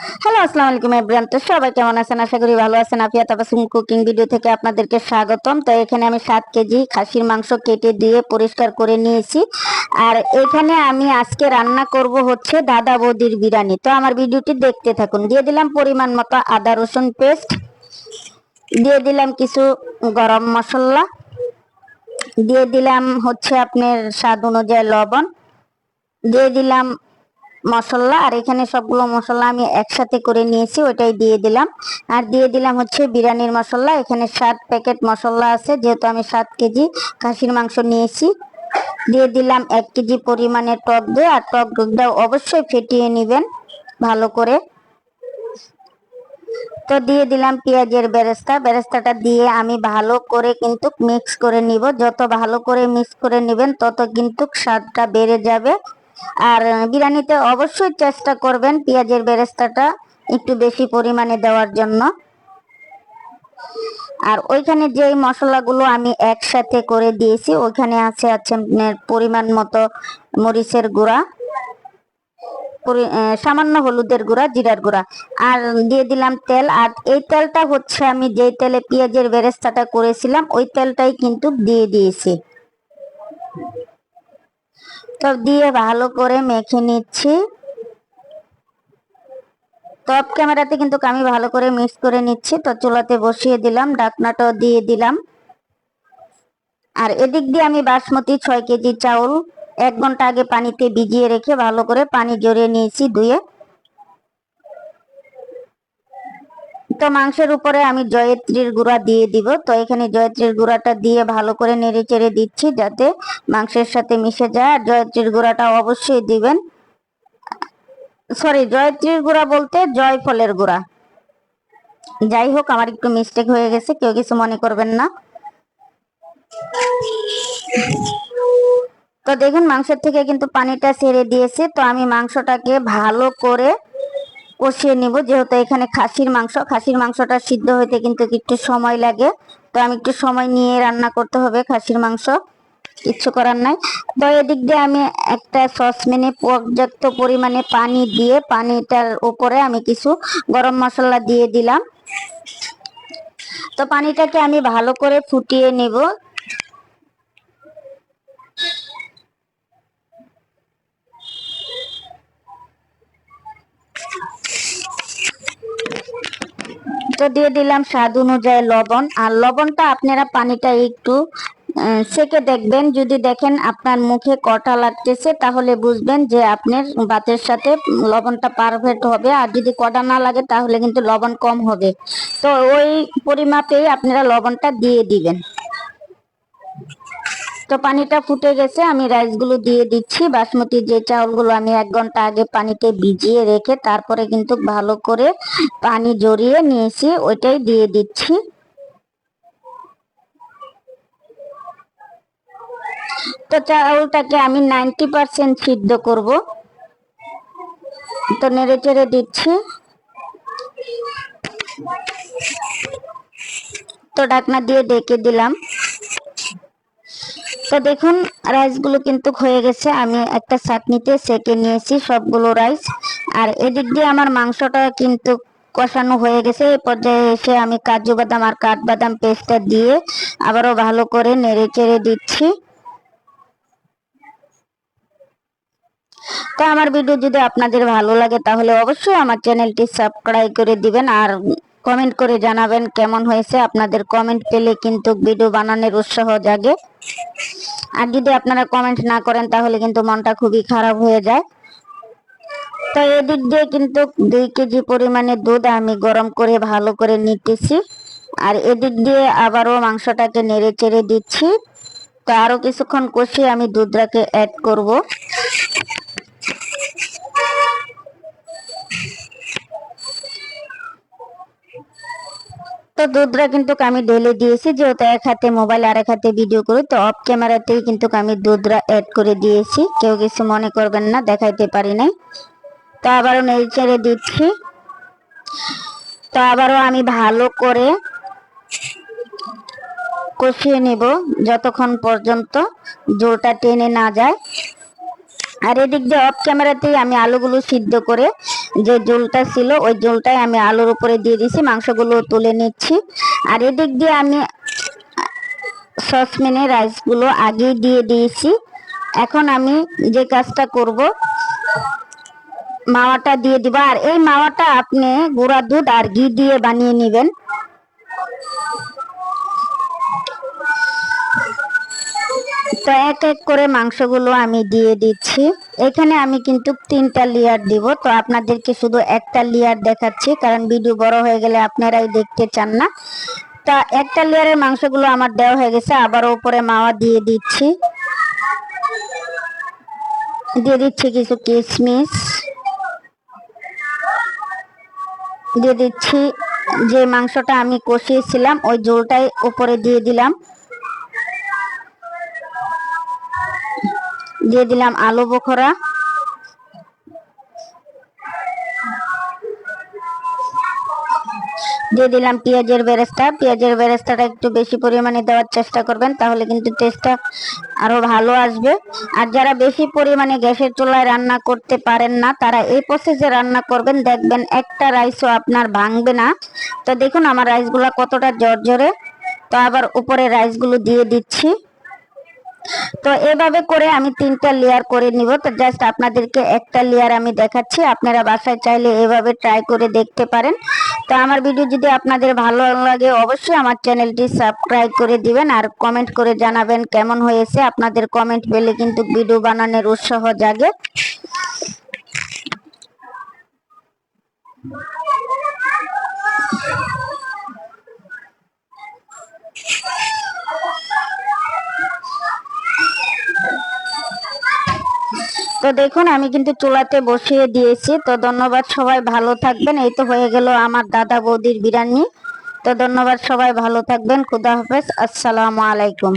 Hello, আসসালামু আলাইকুম everyone তো সবাই কেমন আছেন? আশা করি ভালো আছেন। আফিয়া তাবাসুম কুকিং ভিডিও থেকে আপনাদেরকে স্বাগতম। তো এখানে আমি সাত কেজি খাসির মাংস কেটে দিয়ে পরিষ্কার করে নিয়েছি। আর এখানে আমি আজকে রান্না করব হচ্ছে দাদা বৌদির বিরিয়ানি। তো আমার ভিডিওটি দেখতে থাকুন। দিয়ে দিলাম পরিমাণ মতো আদা, রসুন পেস্ট দিয়ে দিলাম কিছু গরম মশলা। দিয়ে দিলাম হচ্ছে আপনার স্বাদ অনুযায়ী লবণ। দিয়ে দিলাম মশলা আর এখানে সবগুলো মশলা আমি একসাথে করে নিয়েছি ওটাই দিয়ে দিলাম। আর দিয়ে দিলাম হচ্ছে বিরিয়ানির মশলা, এখানে সাত প্যাকেট মশলা আছে, যেহেতু আমি সাত কেজি খাসির মাংস নিয়েছি। দিয়ে দিলাম এক কেজি পরিমাণে টক দই, আর টক দইটা অবশ্যই ফেটিয়ে নেবেন ভালো করে। তো দিয়ে দিলাম পেঁয়াজের বেরেস্তা, বেরেস্তাটা দিয়ে আমি ভালো করে কিন্তু মিক্স করে নিব। যত ভালো করে মিক্স করে নেবেন, তত কিন্তু স্বাদটা বেড়ে যাবে। আর বিরিয়ানিতে অবশ্যই চেষ্টা করবেন পেঁয়াজের বেরেস্তাটা একটু বেশি পরিমাণে দেওয়ার জন্য। আর ওইখানে যেই মশলাগুলো আমি একসাথে করে দিয়েছি, ওইখানে আছে আছে পরিমাণ মতো মরিচের গুঁড়া সামান্য হলুদের গুঁড়া, জিরার গুঁড়া। আর দিয়ে দিলাম তেল, আর এই তেলটা হচ্ছে আমি যেই তেলে পেঁয়াজের বেরেস্তাটা করেছিলাম, ওই তেলটাই কিন্তু দিয়ে দিয়েছি। তো দিয়ে ভালো করে মেখে নিচ্ছি। টপ ক্যামেরাতে কিন্তু আমি ভালো করে মিক্স করে নিচ্ছি। তো চুলাতে বসিয়ে দিলাম ডাকনাটাও দিয়ে দিলাম। আর এদিক দিয়ে আমি বাসমতি ছয় কেজি চাউল এক ঘণ্টা আগে পানিতে ভিজিয়ে রেখে ভালো করে পানি জড়িয়ে নিয়েছি ধুয়ে। তো মাংসের উপরে আমি জয়ত্রীর গুঁড়া দিয়ে দিব। তো এখানে জয়ত্রীর গুঁড়াটা দিয়ে ভালো করে নেড়ে চেড়ে দিচ্ছি যাতে মাংসের সাথে মিশে যায়। আর জয়ত্রীর গুঁড়াটা অবশ্যই দিবেন। সরি, জয়ত্রীর গুঁড়া বলতে জয়ফলের গুঁড়া। যাই হোক, আমার একটু মিস্টেক হয়ে গেছে, কেউ কিছু মনে করবেন না। তো দেখুন, মাংসের থেকে কিন্তু পানিটা ছেড়ে দিয়েছে। তো আমি মাংসটাকে ভালো করে কষিয়ে নেব, যেহেতু এখানে খাসির মাংস। খাসির মাংসটা সিদ্ধ হইতে কিন্তু একটু সময় লাগে। তো আমি একটু সময় নিয়ে রান্না করতে হবে খাসির মাংস। কিচ্ছু করার নাই। তো এদিক দিয়ে আমি একটা সসপ্যানে পর্যাপ্ত পরিমাণে পানি দিয়ে, পানিটার উপরে আমি কিছু গরম মশলা দিয়ে দিলাম। তো পানিটাকে আমি ভালো করে ফুটিয়ে নিব। তো দিয়ে দিলাম স্বাদ অনুযায়ী লবণ। আর লবণটা আপনারা পানিটা একটু সেকে দেখবেন। যদি দেখেন আপনার মুখে কটা লাগতেছে, তাহলে বুঝবেন যে আপনার বাতের সাথে লবণটা পারফেক্ট হবে। আর যদি কটা না লাগে, তাহলে কিন্তু লবণ কম হবে। তো ওই পরিমাপেই আপনারা লবণটা দিয়ে দিবেন। তো পানিটা ফুটে গেছে, আমি রাইসগুলো দিয়ে দিচ্ছি। বাসমতি যে চাউলগুলো আমি এক ঘণ্টা আগে পানিতে ভিজিয়ে রেখে তারপরে কিন্তু ভালো করে পানি জড়িয়ে নিয়েছি, ওইটাই দিয়ে দিচ্ছি। তো চাউলটাকে আমি নাইনটি পার্সেন্ট সিদ্ধ করব। তো নেড়ে চেড়ে দিচ্ছি। তো ঢাকনা দিয়ে ডেকে দিলাম। তো দেখুন রাইসগুলো কিন্তু হয়ে গেছে। আমি একটা চাটনিতে সেকে নিয়েছি সবগুলো রাইস আর এদিক দিয়ে আমার মাংসটা কিন্তু কষানো হয়ে গেছে। এই পর্যায়ে এসে আমি কাজু বাদাম আর কাঠবাদাম পেস্টটা দিয়ে আবারও ভালো করে নেড়ে চেড়ে দিচ্ছি। তো আমার ভিডিও যদি আপনাদের ভালো লাগে, তাহলে অবশ্যই আমার চ্যানেলটি সাবস্ক্রাইব করে দিবেন। আর কমেন্ট করে জানাবেন কেমন হয়েছে। আপনাদের কমেন্ট পেলে কিন্তু ভিডিও বানানোর উৎসাহ জাগে। আর যদি আপনারা কমেন্ট না করেন, তাহলে কিন্তু মনটা খুবই খারাপ হয়ে যায়। তো এদিক দিয়ে কিন্তু দুই কেজি পরিমাণে দুধ আমি গরম করে ভালো করে নিতেছি। আর এদিক দিয়ে আবারও মাংসটাকে নেড়ে চেড়ে দিচ্ছি। তো আরও কিছুক্ষণ কষিয়ে আমি দুধটাকে অ্যাড করব। তো দুধটা কিন্তু আমি ঢেলে দিয়েছি, যেহেতু এক হাতে মোবাইল আর এক হাতে ভিডিও করি, তো অফ ক্যামেরাতেই কিন্তু আমি দুধটা অ্যাড করে দিয়েছি। কেউ কিছু মনে করবেন না, দেখাইতে পারি নাই। তো আবারও নেড়ে ছেড়ে দিচ্ছি। তো আবারও আমি ভালো করে কষিয়ে নিব, যতক্ষণ পর্যন্ত জোরটা টেনে না যায়। আর এদিক দিয়ে অফ ক্যামেরাতেই আমি আলুগুলো সিদ্ধ করে যে ঝোলটা ছিল, ওই ঝোলটাই আমি আলুর উপরে দিয়ে দিছি, মাংসগুলো তুলে নিচ্ছি। আর এদিক দিয়ে আমি সসপ্যানে রাইসগুলো আগেই দিয়ে দিয়েছি। এখন আমি যে কাজটা করব, মাওয়াটা দিয়ে দিব। আর এই মাওয়াটা আপনি গুঁড়া দুধ আর ঘি দিয়ে বানিয়ে নেবেন। তো এক এক করে মাংসগুলো আমি দিয়ে দিচ্ছি। এখানে আমি কিন্তু তিনটা লেয়ার দিব। তো আপনাদেরকে শুধু একটা লেয়ার দেখাচ্ছি, কারণ ভিডিও বড় হয়ে গেলে আপনারাই দেখতে চান না। তা একটা লেয়ারের মাংসগুলো আমার দেওয়া হয়ে গেছে, আবার উপরে মাওয়া দিয়ে দিচ্ছি। দিয়ে দিচ্ছি কিছু কিশমিশ দিয়ে দিচ্ছি যে মাংসটা আমি কষিয়েছিলাম, ওই জোলটাই উপরে দিয়ে দিলাম। দিয়ে দিলাম আলু বোখরা দিয়ে দিলাম পেঁয়াজের বেরেস্তা। পেঁয়াজের বেরেস্তাটা একটু বেশি পরিমাণে দেওয়ার চেষ্টা করবেন, তাহলে কিন্তু টেস্টটা আরও ভালো আসবে। আর যারা বেশি পরিমাণে গ্যাসের চুলায় রান্না করতে পারেন না, তারা এই প্রসেসে রান্না করবেন। দেখবেন একটা রাইসও আপনার ভাঙবে না। তো দেখুন আমার রাইসগুলো কতটা জর্জরে। তো আবার উপরে রাইসগুলো দিয়ে দিচ্ছি। তো এভাবে করে আমি তিনটা লেয়ার করে নিব। তো জাস্ট আপনাদেরকে একটা লেয়ার আমি দেখাচ্ছি। আপনারা বাসায় চাইলে এভাবে ট্রাই করে দেখতে পারেন। তো আমার ভিডিও যদি আপনাদের ভালো লাগে, অবশ্যই আমার চ্যানেলটি সাবস্ক্রাইব করে দিবেন আর কমেন্ট করে জানাবেন কেমন হয়েছে। আপনাদের কমেন্ট পেলে কিন্তু ভিডিও বানানোর উৎসাহ জাগে। তো দেখুন, আমি কিন্তু চুলাতে বসিয়ে দিয়েছি। তো ধন্যবাদ সবাই, ভালো থাকবেন। এই তো হয়ে গেল আমার দাদা বৌদির বিরিয়ানি। তো ধন্যবাদ সবাই, ভালো থাকবেন। খুদা হাফেজ। আসসালামু আলাইকুম।